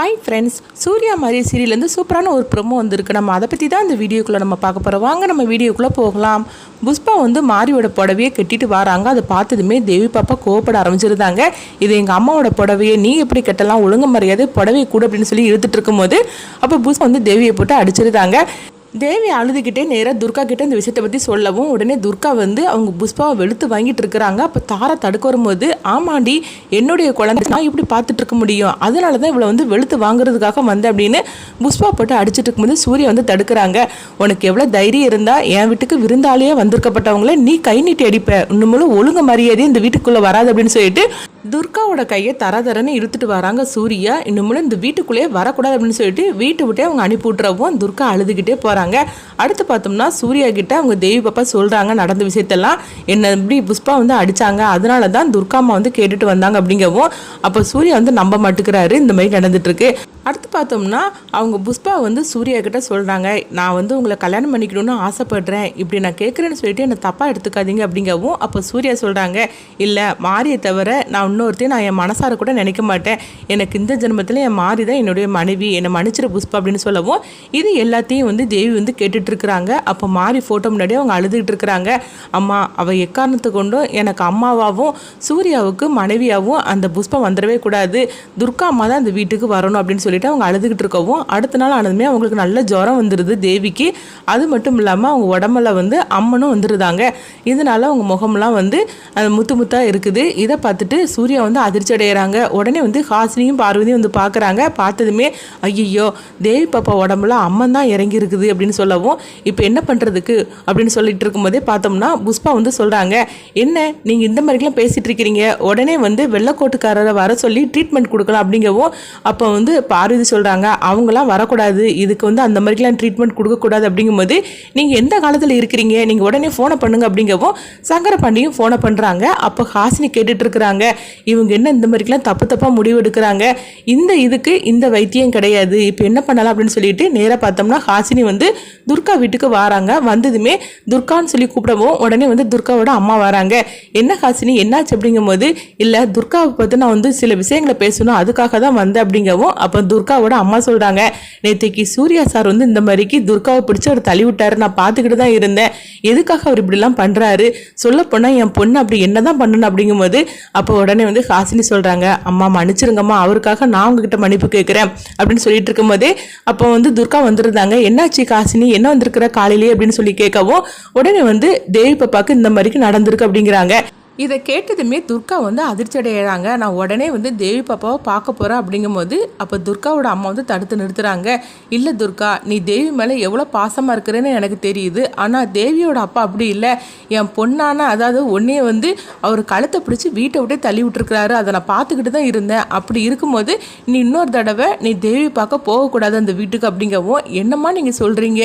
Hi friends Surya மாதிரி சீரியல்லேருந்து சூப்பரான ஒரு ப்ரொமோ வந்திருக்கு. நம்ம அதை பற்றி தான் இந்த வீடியோக்குள்ளே நம்ம பார்க்க போகிறோம் வாங்க நம்ம வீடியோக்குள்ளே போகலாம். புஷ்பா வந்து மாரியோட புடவையை கட்டிட்டு வராங்க. அதை பார்த்ததுமே தேவி பாப்பா கோவப்பட ஆரம்பிச்சிருந்தாங்க. இது எங்கள் அம்மாவோட புடவையை நீ எப்படி கட்டலாம்? ஒழுங்கு மரியாதை புடவையை கூட அப்படின்னு சொல்லி இழுத்துட்டு இருக்கும்போது அப்போ புஷ்பா வந்து தேவியை போட்டு அடிச்சிருந்தாங்க. தேவி அழுதுகிட்டே நேராக துர்கா கிட்டே இந்த விஷயத்தை பற்றி சொல்லவும் உடனே துர்கா வந்து அவங்க புஷ்பாவை வெளுத்து வாங்கிட்டு இருக்கிறாங்க. அப்போ தாரா தடுக்க வரும்போது ஆமாண்டி என்னுடைய குழந்தை நான் இப்படி பார்த்துட்டு இருக்க முடியும். அதனால தான் இவளை வந்து வெளுத்து வாங்குறதுக்காக வந்தேன் அப்படின்னு புஷ்பா போட்டு அடிச்சிட்டு இருக்கும்போது சூரியன் வந்து தடுக்கிறாங்க. உனக்கு எவ்வளோ தைரியம் இருந்தால் என் வீட்டுக்கு விருந்தாலேயே வந்திருக்கப்பட்டவங்கள நீ கை நீட்டி அடிப்ப. இன்னும் ஒழுங்கு மரியாதையும் இந்த வீட்டுக்குள்ளே வராது அப்படின்னு சொல்லிட்டு துர்காவோட கையை தர தரன்னு இழுத்துட்டு வராங்க சூர்யா. இன்னும் இந்த வீட்டுக்குள்ளேயே வரக்கூடாது அப்படின்னு சொல்லிட்டு வீட்டை விட்டே அவங்க அனுப்பி விட்டுறவும் துர்கா அழுதுகிட்டே போகிறாங்க அடுத்து பார்த்தோம்னா சூர்யா கிட்ட அவங்க தேவி பாப்பா சொல்கிறாங்க நடந்த விஷயத்தெல்லாம். என்ன இப்படி புஷ்பா வந்து அடித்தாங்க அதனால தான் துர்கா அம்மா வந்து கேட்டுட்டு வந்தாங்க அப்படிங்கவும் அப்போ சூர்யா வந்து நம்ப மாட்டுக்கிறாரு இந்த மாதிரி நடந்துட்டுருக்கு. அடுத்து பார்த்தோம்னா அவங்க புஷ்பா வந்து சூர்யா கிட்ட சொல்கிறாங்க நான் வந்து உங்களை கல்யாணம் பண்ணிக்கணும்னு ஆசைப்படுறேன் இப்படி நான் கேட்குறேன்னு சொல்லிட்டு என்னை தப்பாக எடுத்துக்காதீங்க அப்படிங்கவும் அப்போ சூர்யா சொல்கிறாங்க இல்லை மாரியை தவிர நான் இன்னொருத்தையும் நான் என் மனசார கூட நினைக்க மாட்டேன். எனக்கு இந்த ஜென்மத்தில் என் மாறி தான் என்னுடைய மனைவி என்னை மன்னிச்சிரு புஷ்பா அப்படின்னு சொல்லவும் இது எல்லாத்தையும் வந்து தேவி வந்து கேட்டுட்டு இருக்கிறாங்க அப்போ மாறி ஃபோட்டோ முன்னாடி அவங்க அழுதுகிட்டு இருக்கிறாங்க அம்மா அவள் எக்காரணத்தை கொண்டும் எனக்கு அம்மாவாகவும் சூர்யாவுக்கு மனைவியாகவும் அந்த புஷ்பம் வந்துடவே கூடாது. துர்கா அம்மா தான் அந்த வீட்டுக்கு வரணும் அப்படின்னு சொல்லிட்டு அவங்க அழுதுகிட்டு இருக்கவும் அடுத்த நாள் ஆனதுமே அவங்களுக்கு நல்ல ஜுரம் வந்துடுது தேவிக்கு. அது மட்டும் இல்லாமல் அவங்க உடம்புல வந்து அம்மனும் வந்துருதாங்க. இதனால அவங்க முகம்லாம் வந்து முத்து முத்தாக இருக்குது. இதை பார்த்துட்டு சூர்யா வந்து அதிர்ச்சி அடைகிறாங்க உடனே வந்து ஹாசினியும் பார்வதியும் வந்து பார்க்குறாங்க. பார்த்ததுமே ஐயோ தேவி பாப்பா உடம்புல அம்மன் தான் இறங்கி இருக்குது அப்படின்னு சொல்லவும் இப்போ என்ன பண்ணுறதுக்கு அப்படின்னு சொல்லிட்டு இருக்கும்போதே பார்த்தோம்னா புஷ்பா வந்து சொல்கிறாங்க என்ன நீங்கள் இந்த மாதிரிலாம் பேசிகிட்டு இருக்கிறீங்க உடனே வந்து வெள்ளக்கோட்டுக்காரரை வர சொல்லி ட்ரீட்மெண்ட் கொடுக்கலாம் அப்படிங்கவும் அப்போ வந்து பார்வதி சொல்கிறாங்க அவங்களாம் வரக்கூடாது. இதுக்கு வந்து அந்த மாதிரிலாம் ட்ரீட்மெண்ட் கொடுக்கக்கூடாது அப்படிங்கும்போது நீங்கள் எந்த காலத்தில் இருக்கிறீங்க? நீங்கள் உடனே ஃபோனை பண்ணுங்க அப்படிங்கவும் சங்கர பாண்டியும் ஃபோனை பண்ணுறாங்க அப்போ ஹாசினி கேட்டுட்டு இருக்கிறாங்க இவங்க என்ன இந்த மாதிரிலாம் தப்பு தப்பாக முடிவு எடுக்கிறாங்க இந்த இதுக்கு இந்த வைத்தியம் கிடையாது. இப்போ என்ன பண்ணலாம் அப்படின்னு சொல்லிட்டு நேராக பார்த்தோம்னா ஹாசினி வந்து துர்கா வீட்டுக்கு வராங்க. வந்ததுமே துர்கான்னு சொல்லி கூப்பிடவும் உடனே வந்து துர்காவோட அம்மா வராங்க. என்ன ஹாசினி? என்னாச்சு அப்படிங்கும்போது இல்லை துர்காவை பார்த்து நான் வந்து சில விஷயங்களை பேசணும். அதுக்காக தான் வந்தேன் அப்படிங்கவும் அப்போ துர்காவோட அம்மா சொல்கிறாங்க நேற்றுக்கு சூர்யா சார் வந்து இந்த மாதிரிக்கு துர்காவை பிடிச்சி அவர் தள்ளி விட்டாரு. நான் பார்த்துக்கிட்டு தான் இருந்தேன். எதுக்காக அவர் இப்படிலாம் பண்ணுறாரு சொல்லப்போனால் என் பொண்ணு அப்படி என்ன தான் பண்ணணும் அப்படிங்கும்போது அப்போ உடனே உடனே வந்து ஹாசினி சொல்கிறாங்க அம்மா மன்னிச்சிருங்கம்மா அவருக்காக நான் உங்ககிட்ட மன்னிப்பு கேட்குறேன் அப்படின்னு சொல்லிட்டு இருக்கும்போதே அப்போ வந்து துர்கா வந்துருந்தாங்க. என்னாச்சு ஹாசினி? என்ன வந்திருக்கிற காலையிலேயே? அப்படின்னு சொல்லி கேட்கவும் உடனே வந்து தேவி பாப்பாக்கு இந்த மாதிரிக்கு நடந்திருக்கு அப்படிங்கிறாங்க. இதை கேட்டதுமே துர்கா வந்து அதிர்ச்சி அடையிறாங்க நான் உடனே வந்து தேவி பாப்பாவை பார்க்க போகிறேன் அப்படிங்கும்போது அப்போ துர்காவோட அம்மா வந்து தடுத்து நிறுத்துகிறாங்க இல்லை துர்கா நீ தேவி மேலே எவ்வளோ பாசமாக இருக்கிறேன்னு எனக்கு தெரியுது. ஆனால் தேவியோட அப்பா அப்படி இல்லை. என் பொண்ணான அதாவது ஒன்றே வந்து அவர் கழுத்தை பிடிச்சி வீட்டை விட்டே தள்ளி விட்டுருக்கிறாரு. அதை நான் பார்த்துக்கிட்டு தான் இருந்தேன். அப்படி இருக்கும்போது நீ இன்னொரு தடவை நீ தேவி பார்க்க போகக்கூடாது அந்த வீட்டுக்கு. அப்படிங்கவும் என்னம்மா நீங்கள் சொல்கிறீங்க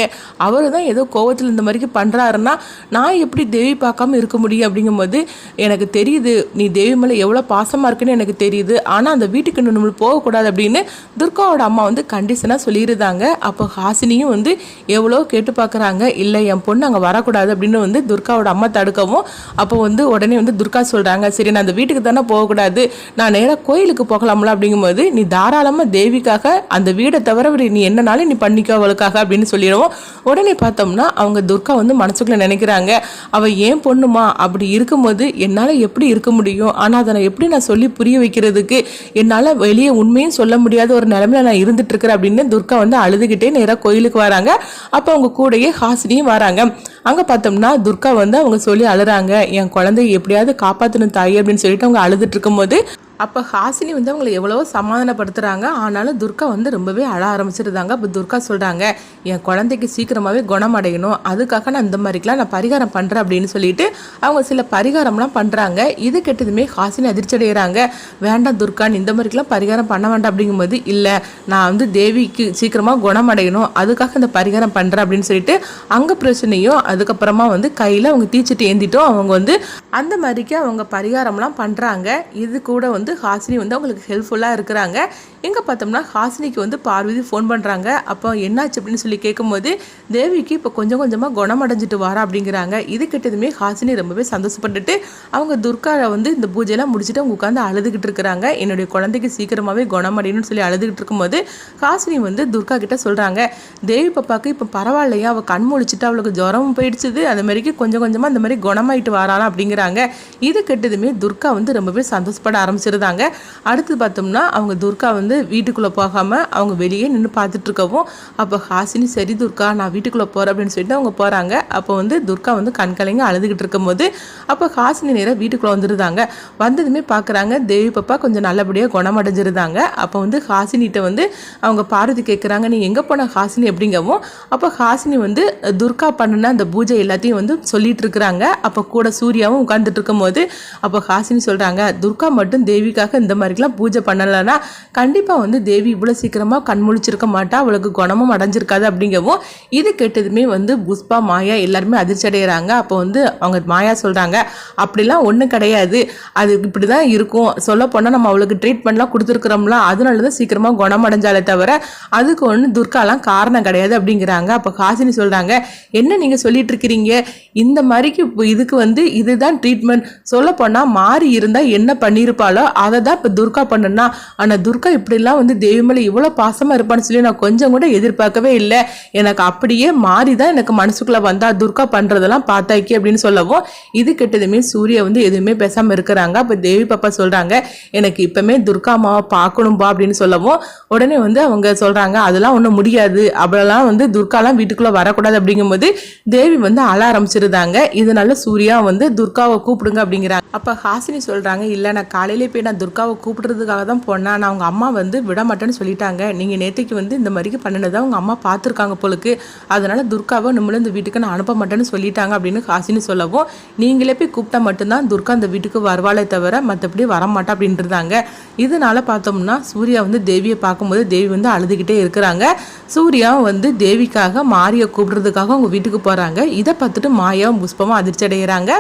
அவர் தான் ஏதோ கோவத்தில் இந்த மாதிரிக்கு பண்ணுறாருன்னா நான் எப்படி தேவி பார்க்காம இருக்க முடியும்? அப்படிங்கும்போது எனக்கு தெரியுது நீ தேவி மேலே எவ்வளோ பாசமாக இருக்குன்னு எனக்கு தெரியுது. ஆனால் அந்த வீட்டுக்கு நம்ம போகக்கூடாது அப்படின்னு துர்காவோட அம்மா வந்து கண்டிஷனாக சொல்லியிருந்தாங்க. அப்போ ஹாசினியும் வந்து எவ்வளோ கேட்டு பார்க்குறாங்க? இல்லை என் பொண்ணு அங்கே வரக்கூடாது அப்படின்னு வந்து துர்காவோட அம்மா தடுக்கவும் அப்போ வந்து உடனே வந்து துர்கா சொல்கிறாங்க சரி நான் அந்த வீட்டுக்கு தானே போகக்கூடாது. நான் நேராக கோயிலுக்கு போகலாம்ல அப்படிங்கும்போது நீ தாராளமாக தேவிக்காக அந்த வீடை தவிர நீ என்னனாலும் நீ பண்ணிக்கோ அவளுக்காக அப்படின்னு சொல்லிடுவோம் உடனே பார்த்தோம்னா அவங்க துர்கா வந்து மனசுக்குள்ளே நினைக்கிறாங்க. அவள் ஏன் பொண்ணுமா? அப்படி இருக்கும்போது என்னால் எப்படி இருக்க முடியும்? ஆனால் அதை நான் எப்படி நான் சொல்லி புரிய வைக்கிறதுக்கு என்னால் வெளியே உண்மையும் சொல்ல முடியாத ஒரு நிலமையில நான் இருந்துட்டுருக்கிறேன் அப்படின்னு துர்கா வந்து அழுதுகிட்டே நேராக கோயிலுக்கு வராங்க. அப்போ அவங்க கூடயே ஹாசினியும் வராங்க. அங்கே பார்த்தோம்னா துர்கா வந்து அவங்க சொல்லி அழுறாங்க. என் குழந்தைய எப்படியாவது காப்பாற்றணும் தாய் அப்படின்னு சொல்லிட்டு அவங்க அழுதுட்டு இருக்கும்போது அப்போ ஹாசினி வந்து அவங்களை எவ்வளவோ சமாதானப்படுத்துகிறாங்க ஆனாலும் துர்கா வந்து ரொம்பவே அழ ஆரம்பிச்சிருந்தாங்க. அப்போ துர்கா சொல்கிறாங்க என் குழந்தைக்கு சீக்கிரமாகவே குணமடையணும். அதுக்காக நான் இந்த மாதிரிக்கெலாம் நான் பரிகாரம் பண்ணுறேன் அப்படின்னு சொல்லிட்டு அவங்க சில பரிகாரம்லாம் பண்ணுறாங்க இது கெட்டதுமே ஹாசினி அதிர்ச்சி அடைகிறாங்க வேண்டாம் துர்கா இந்த மாதிரிக்கெலாம் பரிகாரம் பண்ண வேண்டாம் அப்படிங்கும்போது இல்லை நான் வந்து தேவிக்கு சீக்கிரமாக குணமடையணும். அதுக்காக இந்த பரிகாரம் பண்ணுறேன் அப்படின்னு சொல்லிட்டு அங்கே பிரச்சனையும் அதுக்கப்புறமா வந்து கையில் அவங்க தீச்சிட்டு ஏந்திட்டும். அவங்க வந்து அந்த மாதிரிக்கு அவங்க பரிகாரம்லாம் பண்ணுறாங்க இது கூட வந்து ஹாசினி வந்து அவங்களுக்கு ஹெல்ப்ஃபுல்லாக இருக்கிறாங்க. எங்கே பார்த்தோம்னா ஹாசினிக்கு வந்து பார்வதி ஃபோன் பண்ணுறாங்க அப்போ என்னாச்சு அப்படின்னு சொல்லி கேட்கும்போது தேவிக்கு இப்போ கொஞ்சம் கொஞ்சமாக குணமடைஞ்சிட்டு வரா அப்படிங்கிறாங்க. இது கிட்டதுமே ஹாசினி ரொம்பவே சந்தோஷப்பட்டுட்டு அவங்க துர்காவை வந்து இந்த பூஜையெல்லாம் முடிச்சுட்டு அவங்க உட்காந்து அழுதுகிட்டு இருக்கிறாங்க. என்னுடைய குழந்தைக்கு சீக்கிரமாகவே குணமடையணும்னு சொல்லி அழுதுகிட்டு இருக்கும்போது ஹாசினி வந்து துர்கா கிட்ட சொல்கிறாங்க தேவி பாப்பாவுக்கு இப்போ பரவாயில்லையா? அவள் கண் முழிச்சிட்டு அவளுக்கு ஜுரமும் போயிடுச்சுது. அந்த மாதிரிக்கு கொஞ்சம் கொஞ்சமாக இந்த மாதிரி குணமாயிட்டு வராளாம் அப்படிங்கிறாங்க. இது கெட்டதுமே துர்கா வந்து ரொம்பவே சந்தோஷப்பட ஆரம்பிச்சிருந்தாங்க அடுத்து பார்த்தோம்னா அவங்க துர்கா வந்து வீட்டுக்குள்ளே போகாமல் அவங்க வெளியே நின்று பார்த்துட்டு இருக்கவும் அப்போ ஹாசினி சரி துர்கா நான் வீட்டுக்குள்ளே போகிறேன் அப்படின்னு சொல்லிட்டு அவங்க போகிறாங்க அப்போ வந்து துர்கா வந்து கண்கலைங்க அழுதுகிட்டு இருக்கும்போது அப்போ ஹாசினி நேராக வீட்டுக்குள்ளே வந்துருந்தாங்க. வந்ததுமே பார்க்குறாங்க தேவி பாப்பா கொஞ்சம் நல்லபடியாக குணமடைஞ்சிருந்தாங்க. அப்போ வந்து ஹாசினிகிட்ட வந்து அவங்க பார்வதி கேட்குறாங்க நீ எங்கே போன ஹாசினி? அப்படிங்கவும் அப்போ ஹாசினி வந்து துர்கா பண்ணுன அந்த பூஜை எல்லாத்தையும் வந்து சொல்லிட்டு இருக்கிறாங்க. அப்போ கூட சூர்யாவும் உட்காந்துட்டு இருக்கும்போது அப்போ ஹாசினி சொல்கிறாங்க துர்கா மட்டும் தேவிக்காக இந்த மாதிரிலாம் பூஜை பண்ணலைன்னா கண்டிப்பாக வந்து தேவி இவ்வளோ சீக்கிரமாக கண் முழிச்சிருக்க மாட்டா அவளுக்கு குணமும் அடைஞ்சிருக்காது அப்படிங்கவும் இது கேட்டதுமே வந்து புஷ்பா மாயா எல்லாருமே அதிர்ச்சி அடைகிறாங்க அப்போ வந்து அவங்க மாயா சொல்கிறாங்க அப்படிலாம் ஒன்றும் கிடையாது. அது இப்படி தான் இருக்கும். சொல்ல போனால் நம்ம அவளுக்கு ட்ரீட்மெண்ட்லாம் கொடுத்துருக்குறோம்ல அதனால தான் சீக்கிரமாக குணமடைஞ்சாலே தவிர அதுக்கு ஒன்று துர்காலாம் காரணம் கிடையாது அப்படிங்கிறாங்க. அப்போ ஹாசினி சொல்கிறாங்க என்ன நீங்கள் சொல்லிட்டு இருக்கிறீங்க? இந்த மாதிரிக்கு இதுக்கு வந்து இதுதான் ட்ரீட்மெண்ட் சொல்ல போனால் மாறி இருந்தால் என்ன பண்ணியிருப்பாளோ அதை தான் இப்போ துர்கா பண்ணுனா ஆனால் துர்கா இப்படிலாம் வந்து தேவி மேலே இவ்வளோ பாசமாக இருப்பான்னு சொல்லி நான் கொஞ்சம் கூட எதிர்பார்க்கவே இல்லை. எனக்கு அப்படியே மாறி தான் எனக்கு மனசுக்குள்ளே வந்தால் துர்கா பண்ணுறதெல்லாம் பார்த்தாக்கி அப்படின்னு சொல்லவும் இது கெட்டதுமே சூர்யா வந்து எதுவுமே பேசாமல் இருக்கிறாங்க. அப்போ தேவி பாப்பா சொல்கிறாங்க எனக்கு இப்போமே துர்கா அம்மாவை பார்க்கணும்பா அப்படின்னு சொல்லவும் உடனே வந்து அவங்க சொல்கிறாங்க அதெல்லாம் ஒன்றும் முடியாது. அப்படிலாம் வந்து துர்காலாம் வீட்டுக்குள்ளே வரக்கூடாது அப்படிங்கும்போது தேவி வந்து அழ ஆரம்பிச்சிருந்தாங்க. இதனால சூர்யா வந்து துர்காவை கூப்பிடுங்க அப்படிங்கிறாங்க. அப்போ ஹாசினி சொல்கிறாங்க இல்லை நான் காலையிலே போய் நான் துர்காவை கூப்பிடுறதுக்காக தான் போனேன். நான் அவங்க அம்மா வந்து விட மாட்டேன்னு சொல்லிட்டாங்க. நீங்கள் நேற்றுக்கு வந்து இந்த மாதிரிக்கு பண்ணினதை அவங்க அம்மா பார்த்துருக்காங்க போலுக்கு. அதனால் துர்காவை நம்மளும் இந்த வீட்டுக்கு நான் அனுப்ப மாட்டேன்னு சொல்லிட்டாங்க அப்படின்னு காசின்னு சொல்லவும் நீங்களே போய் கூப்பிட்டா மட்டும்தான் துர்கா அந்த வீட்டுக்கு வருவாளே தவிர மற்றபடி வரமாட்டா அப்படின்ட்டுருந்தாங்க இதனால் பார்த்தோம்னா சூர்யா வந்து தேவியை பார்க்கும்போது தேவி வந்து அழுதுகிட்டே இருக்கிறாங்க. சூர்யா வந்து தேவிக்காக மாரியை கூப்பிடுறதுக்காக அவங்க வீட்டுக்கு போகிறாங்க இதை பார்த்துட்டு மாயாவும் புஷ்பமும் அதிர்ச்சி அடைகிறாங்க